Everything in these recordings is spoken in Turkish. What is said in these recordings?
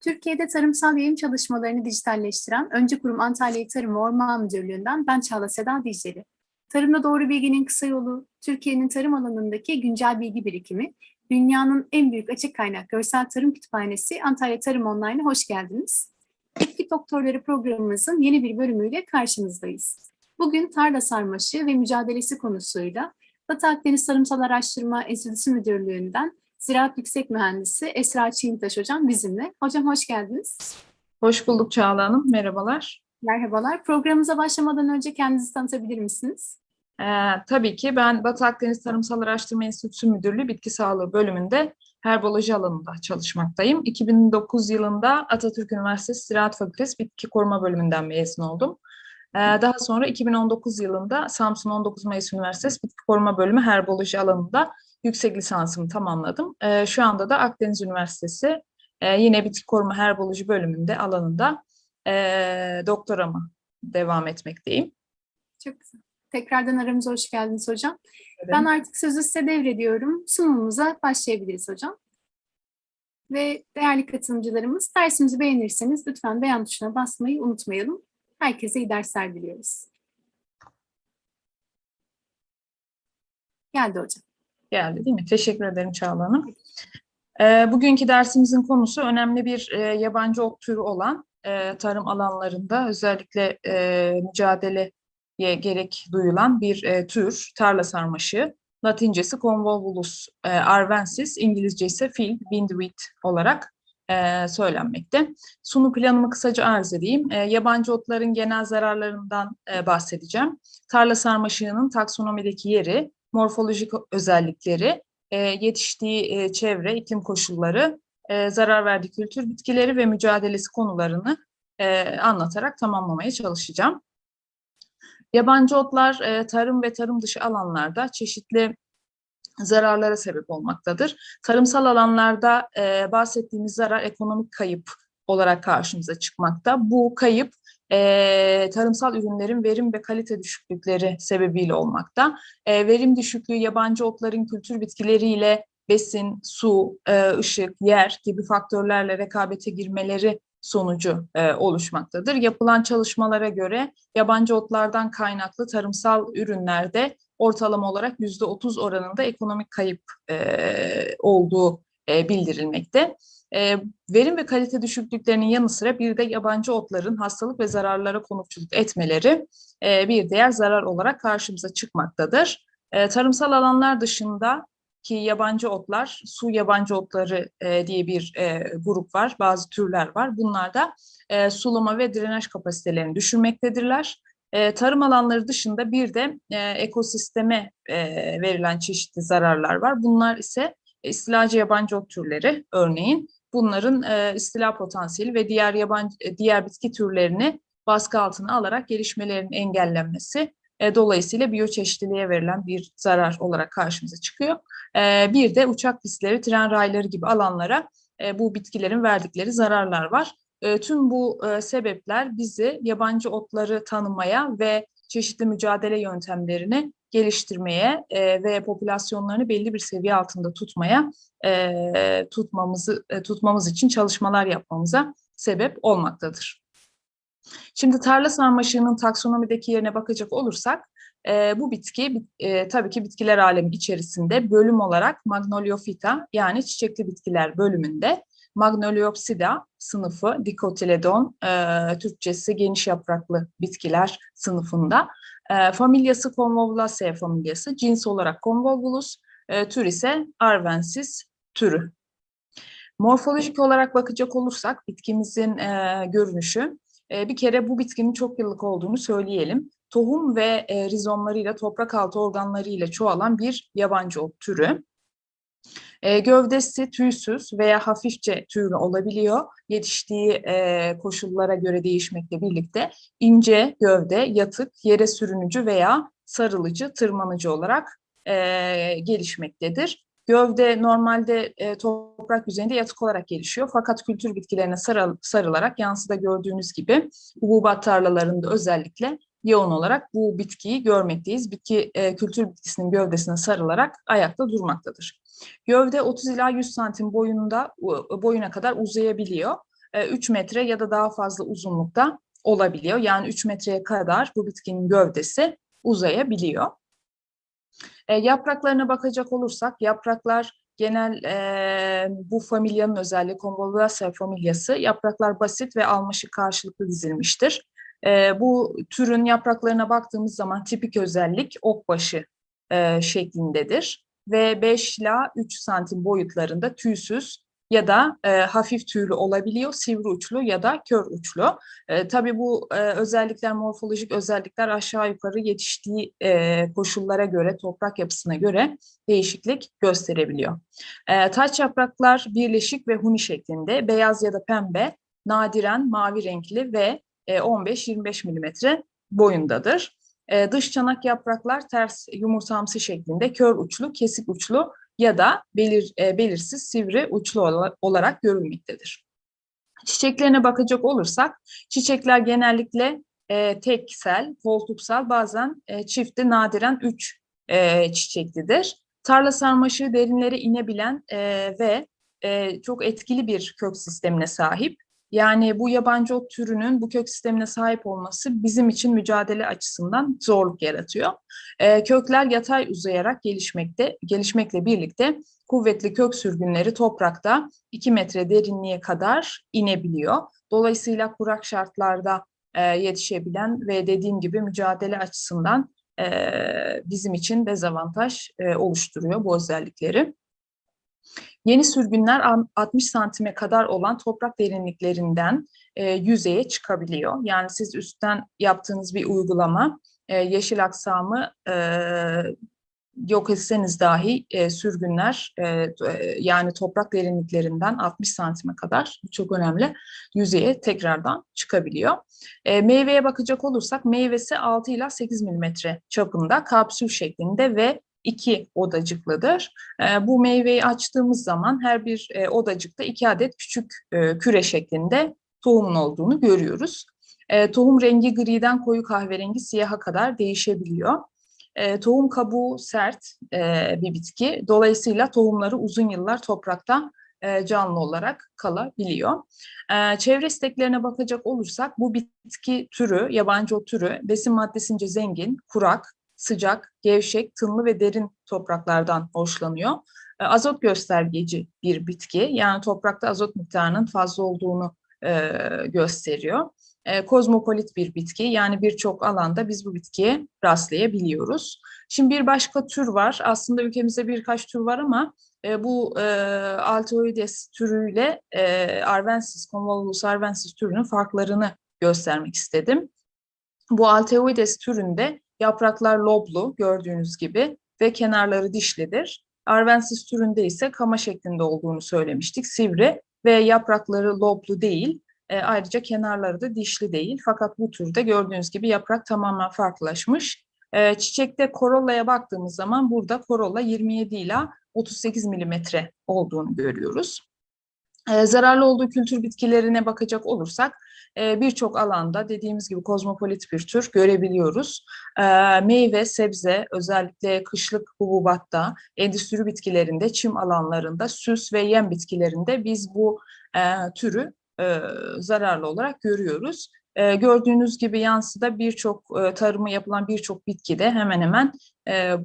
Türkiye'de tarımsal yayın çalışmalarını dijitalleştiren Öncü Kurum Antalya Tarım ve Orman Müdürlüğü'nden ben Çağla Seda Dicleri. Tarımda doğru bilginin kısa yolu, Türkiye'nin tarım alanındaki güncel bilgi birikimi, dünyanın en büyük açık kaynak görsel tarım kütüphanesi Antalya Tarım Online'a hoş geldiniz. Bitki Doktorları programımızın yeni bir bölümüyle karşınızdayız. Bugün tarla sarmaşı ve mücadelesi konusuyla Batı Akdeniz Tarımsal Araştırma Enstitüsü Müdürlüğü'nden Ziraat Yüksek Mühendisi Esra Çiğintaş Hocam bizimle. Hocam hoş geldiniz. Hoş bulduk Çağla Hanım. Merhabalar. Merhabalar. Programımıza başlamadan önce kendinizi tanıtabilir misiniz? Ee, tabii ki ben Batı Akdeniz Tarımsal Araştırma Enstitüsü Müdürlüğü Bitki Sağlığı bölümünde herboloji alanında çalışmaktayım. 2009 yılında Atatürk Üniversitesi Ziraat Fakültesi Bitki Koruma bölümünden mezun oldum. Ee, daha sonra 2019 yılında Samsun 19 Mayıs Üniversitesi Bitki Koruma Bölümü herboloji alanında yüksek lisansımı tamamladım. Ee, şu anda da Akdeniz Üniversitesi e, yine bitki koruma herboloji bölümünde alanında e, doktoramı devam etmekteyim. Çok güzel. Tekrardan aramıza hoş geldiniz hocam. Ben artık sözü size devrediyorum. Sunumumuza başlayabiliriz hocam. Ve değerli katılımcılarımız dersimizi beğenirseniz lütfen beğen tuşuna basmayı unutmayalım. Herkese iyi dersler diliyoruz. Geldi hocam. Geldi değil mi? Teşekkür ederim Çağla Hanım. E, bugünkü dersimizin konusu önemli bir e, yabancı ot türü olan e, tarım alanlarında özellikle e, mücadeleye gerek duyulan bir e, tür tarla sarmaşığı. Latincesi Convolvulus e, arvensis, İngilizce ise field windweed olarak e, söylenmekte. Sunu planımı kısaca arz edeyim. E, yabancı otların genel zararlarından e, bahsedeceğim. Tarla sarmaşığının taksonomideki yeri, morfolojik özellikleri, e, yetiştiği e, çevre, iklim koşulları, e, zarar verdiği kültür bitkileri ve mücadelesi konularını e, anlatarak tamamlamaya çalışacağım. Yabancı otlar e, tarım ve tarım dışı alanlarda çeşitli zararlara sebep olmaktadır. Tarımsal alanlarda e, bahsettiğimiz zarar ekonomik kayıp olarak karşımıza çıkmakta. Bu kayıp e, tarımsal ürünlerin verim ve kalite düşüklükleri sebebiyle olmakta. E, verim düşüklüğü yabancı otların kültür bitkileriyle besin, su, e, ışık, yer gibi faktörlerle rekabete girmeleri sonucu e, oluşmaktadır. Yapılan çalışmalara göre yabancı otlardan kaynaklı tarımsal ürünlerde ortalama olarak yüzde otuz oranında ekonomik kayıp e, olduğu e, bildirilmekte. E, verim ve kalite düşüklüklerinin yanı sıra bir de yabancı otların hastalık ve zararlara konukçuluk etmeleri e, bir diğer zarar olarak karşımıza çıkmaktadır. E, tarımsal alanlar dışında ki yabancı otlar, su yabancı otları e, diye bir e, grup var, bazı türler var. Bunlar da e, sulama ve drenaj kapasitelerini düşürmektedirler. E, tarım alanları dışında bir de e, ekosisteme e, verilen çeşitli zararlar var. Bunlar ise istilacı yabancı ot türleri örneğin. Bunların e, istila potansiyeli ve diğer yabancı diğer bitki türlerini baskı altına alarak gelişmelerinin engellenmesi e, dolayısıyla biyoçeşitliliğe verilen bir zarar olarak karşımıza çıkıyor. E, bir de uçak pistleri, tren rayları gibi alanlara e, bu bitkilerin verdikleri zararlar var. E, tüm bu e, sebepler bizi yabancı otları tanımaya ve çeşitli mücadele yöntemlerini geliştirmeye e, ve popülasyonlarını belli bir seviye altında tutmaya e, tutmamızı e, tutmamız için çalışmalar yapmamıza sebep olmaktadır. Şimdi tarla sarmaşığının taksonomideki yerine bakacak olursak e, bu bitki e, tabii ki bitkiler alemi içerisinde bölüm olarak Magnoliophyta yani çiçekli bitkiler bölümünde Magnoliopsida sınıfı dikotiledon e, Türkçesi geniş yapraklı bitkiler sınıfında. E, familyası Convolvulaceae familyası cins olarak Convolvulus e, tür ise Arvensis türü. Morfolojik olarak bakacak olursak bitkimizin e, görünüşü bir kere bu bitkinin çok yıllık olduğunu söyleyelim. Tohum ve e, rizomlarıyla, toprak altı organlarıyla çoğalan bir yabancı ot türü. E, gövdesi tüysüz veya hafifçe tüylü olabiliyor. Yetiştiği e, koşullara göre değişmekle birlikte ince gövde, yatık, yere sürünücü veya sarılıcı, tırmanıcı olarak e, gelişmektedir. Gövde normalde e, toprak yüzeyinde yatık olarak gelişiyor. Fakat kültür bitkilerine sarıl, sarılarak yansıda gördüğünüz gibi hububat tarlalarında özellikle yoğun olarak bu bitkiyi görmekteyiz. Bitki e, kültür bitkisinin gövdesine sarılarak ayakta durmaktadır. Gövde 30 ila 100 santim boyunda boyuna kadar uzayabiliyor. e, 3 metre ya da daha fazla uzunlukta olabiliyor. Yani 3 metreye kadar bu bitkinin gövdesi uzayabiliyor. E, yapraklarına bakacak olursak yapraklar genel e, bu familyanın özelliği Convolvulaceae familyası yapraklar basit ve almışık karşılıklı dizilmiştir. E, bu türün yapraklarına baktığımız zaman tipik özellik okbaşı e, şeklindedir ve 5 ila 3 santim boyutlarında tüysüz ya da e, hafif tüylü olabiliyor, sivri uçlu ya da kör uçlu. E, tabii bu e, özellikler, morfolojik özellikler aşağı yukarı yetiştiği e, koşullara göre, toprak yapısına göre değişiklik gösterebiliyor. E, taç yapraklar birleşik ve huni şeklinde, beyaz ya da pembe, nadiren mavi renkli ve 15-25 milimetre boyundadır. E, dış çanak yapraklar ters yumurtamsı şeklinde, kör uçlu, kesik uçlu ya da belir, e, belirsiz sivri uçlu ola- olarak görülmektedir. Çiçeklerine bakacak olursak, çiçekler genellikle e, teksel, koltuksal, bazen e, nadiren üç e, çiçeklidir. Tarla sarmaşığı derinlere inebilen e, ve e, çok etkili bir kök sistemine sahip. Yani bu yabancı ot türünün bu kök sistemine sahip olması bizim için mücadele açısından zorluk yaratıyor. E, kökler yatay uzayarak gelişmekte, gelişmekle birlikte kuvvetli kök sürgünleri toprakta 2 metre derinliğe kadar inebiliyor. Dolayısıyla kurak şartlarda e, yetişebilen ve dediğim gibi mücadele açısından e, bizim için dezavantaj e, oluşturuyor bu özellikleri. Yeni sürgünler an- 60 santime kadar olan toprak derinliklerinden e, yüzeye çıkabiliyor. Yani siz üstten yaptığınız bir uygulama e, yeşil aksamı e, yok etseniz dahi e, sürgünler e, e, yani toprak derinliklerinden 60 santime kadar çok önemli yüzeye tekrardan çıkabiliyor. E, meyveye bakacak olursak meyvesi 6 ila 8 milimetre çapında kapsül şeklinde ve iki odacıklıdır. E, bu meyveyi açtığımız zaman her bir e, odacıkta iki adet küçük e, küre şeklinde tohumun olduğunu görüyoruz. E, tohum rengi griden koyu kahverengi siyaha kadar değişebiliyor. Tohum kabuğu sert bir bitki. Dolayısıyla tohumları uzun yıllar toprakta canlı olarak kalabiliyor. Çevre isteklerine bakacak olursak bu bitki türü, yabancı ot türü besin maddesince zengin, kurak, sıcak, gevşek, tınlı ve derin topraklardan hoşlanıyor. E, azot göstergeci bir bitki. Yani toprakta azot miktarının fazla olduğunu e, gösteriyor. E, kozmopolit bir bitki. Yani birçok alanda biz bu bitkiye rastlayabiliyoruz. Şimdi bir başka tür var. Aslında ülkemizde birkaç tür var ama e, bu e, Altoides türüyle e, Arvensis, Convolvulus arvensis türünün farklarını göstermek istedim. Bu Altoides türünde yapraklar loblu gördüğünüz gibi ve kenarları dişlidir. Arvensis türünde ise kama şeklinde olduğunu söylemiştik. Sivri ve yaprakları loblu değil. E, ayrıca kenarları da dişli değil. Fakat bu türde gördüğünüz gibi yaprak tamamen farklılaşmış. E, çiçekte korollaya baktığımız zaman burada korolla 27 ila 38 milimetre olduğunu görüyoruz. E, zararlı olduğu kültür bitkilerine bakacak olursak e, birçok alanda dediğimiz gibi kozmopolit bir tür görebiliyoruz. E, meyve, sebze özellikle kışlık hububatta, endüstri bitkilerinde, çim alanlarında, süs ve yem bitkilerinde biz bu e, türü e, zararlı olarak görüyoruz. Gördüğünüz gibi yansıda birçok tarımı yapılan birçok bitkide hemen hemen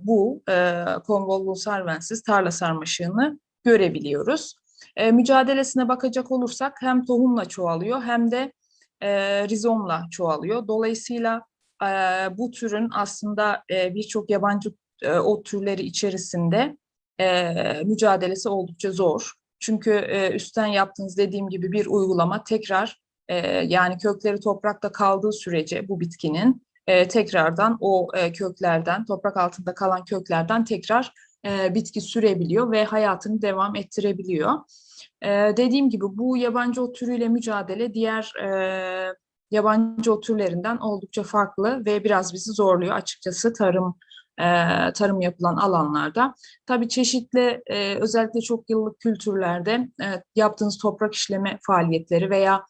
bu e, Convolvulus arvensis tarla sarmaşığını görebiliyoruz. E, mücadelesine bakacak olursak hem tohumla çoğalıyor hem de e, rizomla çoğalıyor. Dolayısıyla e, bu türün aslında e, birçok yabancı e, ot türleri içerisinde e, mücadelesi oldukça zor. Çünkü e, üstten yaptığınız dediğim gibi bir uygulama tekrar e, yani kökleri toprakta kaldığı sürece bu bitkinin e, tekrardan o e, köklerden, toprak altında kalan köklerden tekrar e, bitki sürebiliyor ve hayatını devam ettirebiliyor. E, dediğim gibi bu yabancı ot türüyle mücadele diğer e, yabancı ot türlerinden oldukça farklı ve biraz bizi zorluyor açıkçası tarım tarım yapılan alanlarda. Tabii çeşitli özellikle çok yıllık kültürlerde yaptığınız toprak işleme faaliyetleri veya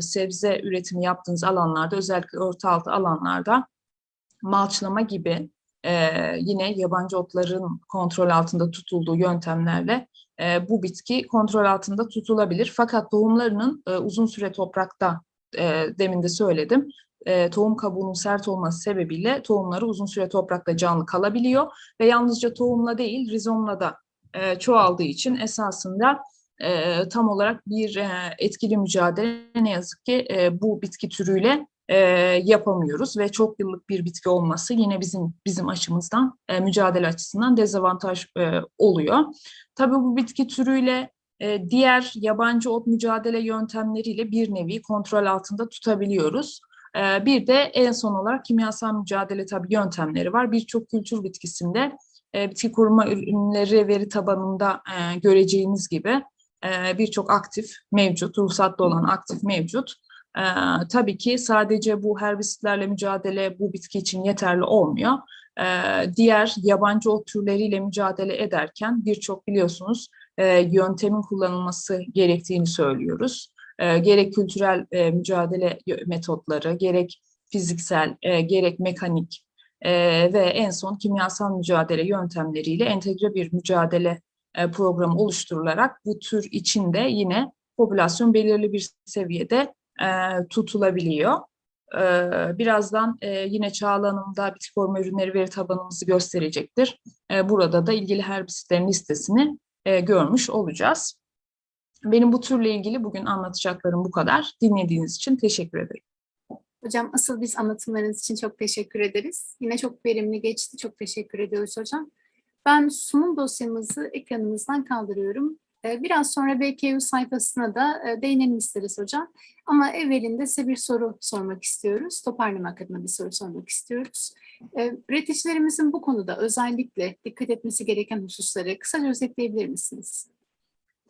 sebze üretimi yaptığınız alanlarda özellikle orta altı alanlarda malçlama gibi e, yine yabancı otların kontrol altında tutulduğu yöntemlerle e, bu bitki kontrol altında tutulabilir. Fakat tohumlarının e, uzun süre toprakta, e, demin de söyledim, e, tohum kabuğunun sert olması sebebiyle tohumları uzun süre toprakta canlı kalabiliyor ve yalnızca tohumla değil rizomla da e, çoğaldığı için esasında e, tam olarak bir e, etkili mücadele ne yazık ki e, bu bitki türüyle e, yapamıyoruz ve çok yıllık bir bitki olması yine bizim bizim açımızdan e, mücadele açısından dezavantaj e, oluyor. Tabii bu bitki türüyle e, diğer yabancı ot mücadele yöntemleriyle bir nevi kontrol altında tutabiliyoruz. E, bir de en son olarak kimyasal mücadele tabii yöntemleri var. Birçok kültür bitkisinde e, bitki koruma ürünleri veri tabanında e, göreceğiniz gibi e, birçok aktif mevcut, ruhsatlı olan aktif mevcut. E, tabii ki sadece bu herbisitlerle mücadele bu bitki için yeterli olmuyor. E, diğer yabancı ot türleriyle mücadele ederken birçok biliyorsunuz e, yöntemin kullanılması gerektiğini söylüyoruz. E, gerek kültürel e, mücadele metotları, gerek fiziksel, e, gerek mekanik e, ve en son kimyasal mücadele yöntemleriyle entegre bir mücadele e, programı oluşturularak bu tür içinde yine popülasyon belirli bir seviyede e, tutulabiliyor. E, birazdan e, yine Çağla Hanım da bitki ürünleri veri tabanımızı gösterecektir. Burada da ilgili herbisitlerin listesini görmüş olacağız. Benim bu türle ilgili bugün anlatacaklarım bu kadar. Dinlediğiniz için teşekkür ederim. Hocam asıl biz anlatımlarınız için çok teşekkür ederiz. Yine çok verimli geçti. Çok teşekkür ediyoruz hocam. Ben sunum dosyamızı ekranımızdan kaldırıyorum. Ee, Biraz sonra BKU sayfasına da e, değinelim isteriz hocam. Ama evvelinde size bir soru sormak istiyoruz. Toparlamak adına bir soru sormak istiyoruz. Ee, Üreticilerimizin bu konuda özellikle dikkat etmesi gereken hususları kısaca özetleyebilir misiniz?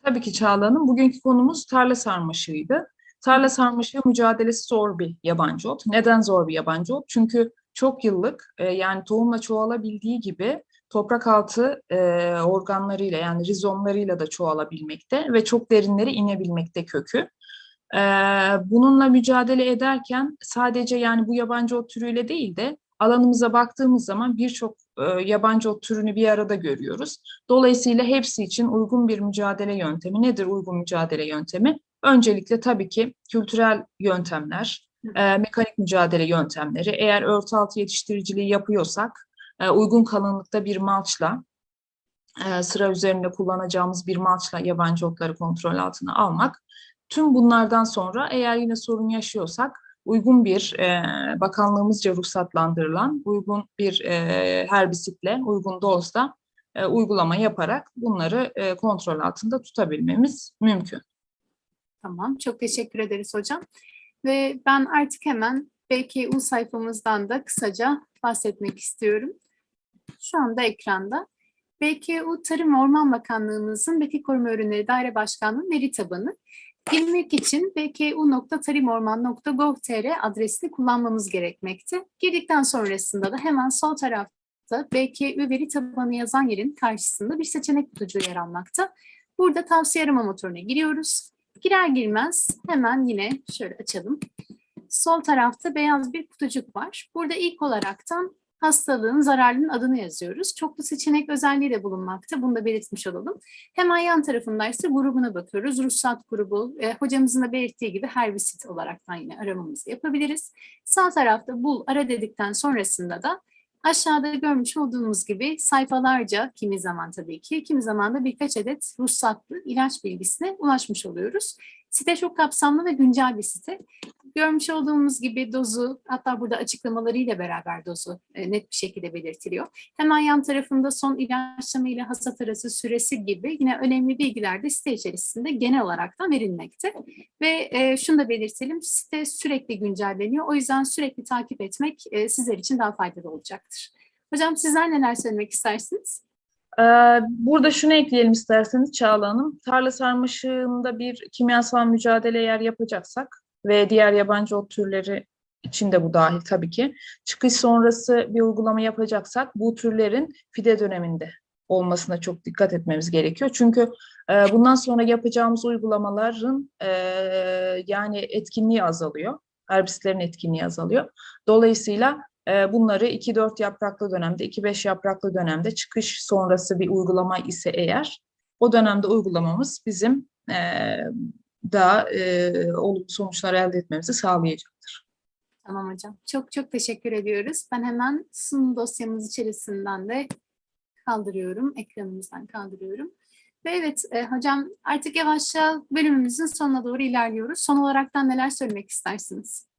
Tabii ki Çağla Hanım. Bugünkü konumuz tarla sarmaşığıydı. Tarla sarmaşığı mücadelesi zor bir yabancı ot. Neden zor bir yabancı ot? Çünkü çok yıllık e, yani tohumla çoğalabildiği gibi toprak altı e, organlarıyla yani rizomlarıyla da çoğalabilmekte ve çok derinlere inebilmekte kökü. E, bununla mücadele ederken sadece yani bu yabancı ot türüyle değil de alanımıza baktığımız zaman birçok e, yabancı ot türünü bir arada görüyoruz. Dolayısıyla hepsi için uygun bir mücadele yöntemi. Nedir uygun mücadele yöntemi? Öncelikle tabii ki kültürel yöntemler, e, mekanik mücadele yöntemleri. Eğer örtü altı yetiştiriciliği yapıyorsak uygun kalınlıkta bir malçla, e, sıra üzerinde kullanacağımız bir malçla yabancı otları kontrol altına almak. Tüm bunlardan sonra eğer yine sorun yaşıyorsak uygun bir e, bakanlığımızca ruhsatlandırılan uygun bir e, herbisitle, uygun dozda e, uygulama yaparak bunları e, kontrol altında tutabilmemiz mümkün. Tamam, çok teşekkür ederiz hocam. Ve ben artık hemen BKU sayfamızdan da kısaca bahsetmek istiyorum. Şu anda ekranda. BKU Tarım Orman Bakanlığımızın Bitki Koruma Ürünleri Daire Başkanlığı veri tabanı. Girmek için bku.tarimorman.gov.tr adresini kullanmamız gerekmekte. Girdikten sonrasında da hemen sol tarafta BKU veri tabanı yazan yerin karşısında bir seçenek kutucuğu yer almakta. Burada tavsiye arama motoruna giriyoruz. Girer girmez hemen yine şöyle açalım. Sol tarafta beyaz bir kutucuk var. Burada ilk olaraktan hastalığın, zararlının adını yazıyoruz. Çoklu seçenek özelliği de bulunmakta. Bunu da belirtmiş olalım. Hemen yan tarafında ise grubuna bakıyoruz. Ruhsat grubu, e, hocamızın da belirttiği gibi herbisit olaraktan yine aramamızı yapabiliriz. Sağ tarafta bul, ara dedikten sonrasında da aşağıda görmüş olduğumuz gibi sayfalarca kimi zaman tabii ki, kimi zaman da birkaç adet ruhsatlı ilaç bilgisine ulaşmış oluyoruz. Site çok kapsamlı ve güncel bir site. Görmüş olduğumuz gibi dozu, hatta burada açıklamalarıyla beraber dozu e, net bir şekilde belirtiliyor. Hemen yan tarafında son ilaçlama ile hasat arası süresi gibi yine önemli bilgiler de site içerisinde genel olaraktan verilmekte. Ve e, şunu da belirtelim, site sürekli güncelleniyor. O yüzden sürekli takip etmek e, sizler için daha faydalı olacaktır. Hocam sizler neler söylemek istersiniz? Ee, Burada şunu ekleyelim isterseniz Çağla Hanım. Tarla sarmaşığında bir kimyasal mücadele eğer yapacaksak ve diğer yabancı ot türleri için de bu dahil tabii ki. Çıkış sonrası bir uygulama yapacaksak bu türlerin fide döneminde olmasına çok dikkat etmemiz gerekiyor. Çünkü e, bundan sonra yapacağımız uygulamaların e, yani etkinliği azalıyor. Herbisitlerin etkinliği azalıyor. Dolayısıyla E, bunları 2-4 yapraklı dönemde, 2-5 yapraklı dönemde çıkış sonrası bir uygulama ise eğer o dönemde uygulamamız bizim e, daha e, olumlu sonuçlar elde etmemizi sağlayacaktır. Tamam hocam. Çok çok teşekkür ediyoruz. Ben hemen sunum dosyamız içerisinden de kaldırıyorum. Ekranımızdan kaldırıyorum. Ve evet e, hocam artık yavaşça bölümümüzün sonuna doğru ilerliyoruz. Son olaraktan neler söylemek istersiniz?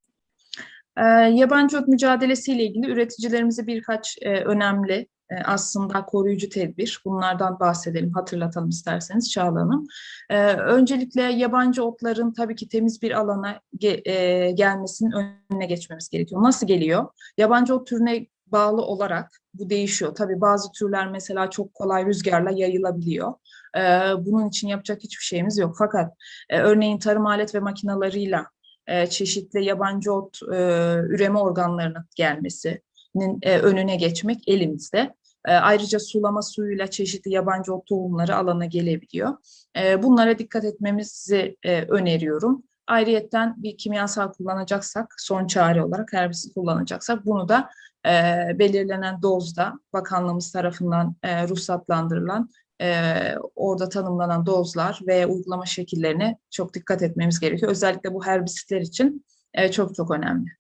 E, yabancı ot mücadelesiyle ilgili üreticilerimize birkaç e, önemli e, aslında koruyucu tedbir. Bunlardan bahsedelim, hatırlatalım isterseniz Çağla Hanım. E, öncelikle yabancı otların tabii ki temiz bir alana ge- e, gelmesinin önüne geçmemiz gerekiyor. Nasıl geliyor? Yabancı ot türüne bağlı olarak bu değişiyor. Tabii bazı türler mesela çok kolay rüzgarla yayılabiliyor. E, bunun için yapacak hiçbir şeyimiz yok. Fakat e, örneğin tarım alet ve makinalarıyla e, çeşitli yabancı ot e, üreme organlarının gelmesinin e, önüne geçmek elimizde. E, ayrıca sulama suyuyla çeşitli yabancı ot tohumları alana gelebiliyor. E, bunlara dikkat etmemizi e, öneriyorum. Ayrıyetten bir kimyasal kullanacaksak, son çare olarak herbisit kullanacaksak bunu da e, belirlenen dozda bakanlığımız tarafından e, ruhsatlandırılan e, orada tanımlanan dozlar ve uygulama şekillerine çok dikkat etmemiz gerekiyor. Özellikle bu herbisitler için e, çok çok önemli.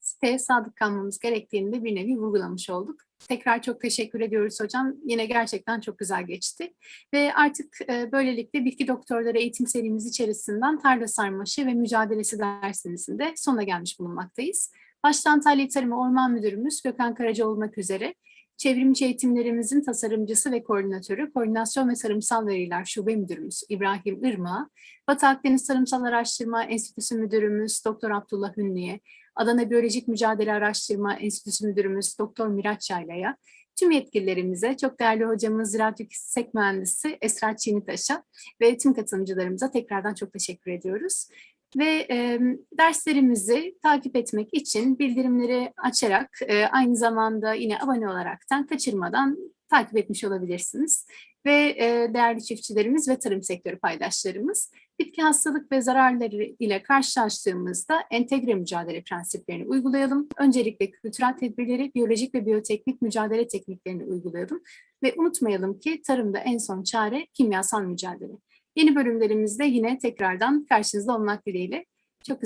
Siteye sadık kalmamız gerektiğini de bir nevi vurgulamış olduk. Tekrar çok teşekkür ediyoruz hocam. Yine gerçekten çok güzel geçti. Ve artık e, böylelikle bitki doktorları eğitim serimiz içerisinden tarla sarmaşı ve mücadelesi dersimizin de sonuna gelmiş bulunmaktayız. Başta Antalya Tarım Orman Müdürümüz Gökhan Karaca olmak üzere çevrimçi eğitimlerimizin tasarımcısı ve koordinatörü, Koordinasyon ve Tarımsal Veriler Şube Müdürümüz İbrahim Irma, Batı Akdeniz Tarımsal Araştırma Enstitüsü Müdürümüz Doktor Abdullah Hünliye, Adana Biyolojik Mücadele Araştırma Enstitüsü Müdürümüz Doktor Miraç Yayla'ya, tüm yetkililerimize, çok değerli hocamız Ziraat Yüksek Mühendisi Esra Çiğnitaş'a ve tüm katılımcılarımıza tekrardan çok teşekkür ediyoruz. Ve e, derslerimizi takip etmek için bildirimleri açarak e, aynı zamanda yine abone olaraktan kaçırmadan takip etmiş olabilirsiniz. Ve e, değerli çiftçilerimiz ve tarım sektörü paydaşlarımız bitki hastalık ve zararları ile karşılaştığımızda entegre mücadele prensiplerini uygulayalım. Öncelikle kültürel tedbirleri, biyolojik ve biyoteknik mücadele tekniklerini uygulayalım. Ve unutmayalım ki tarımda en son çare kimyasal mücadele. Yeni bölümlerimizde yine tekrardan karşınızda olmak dileğiyle.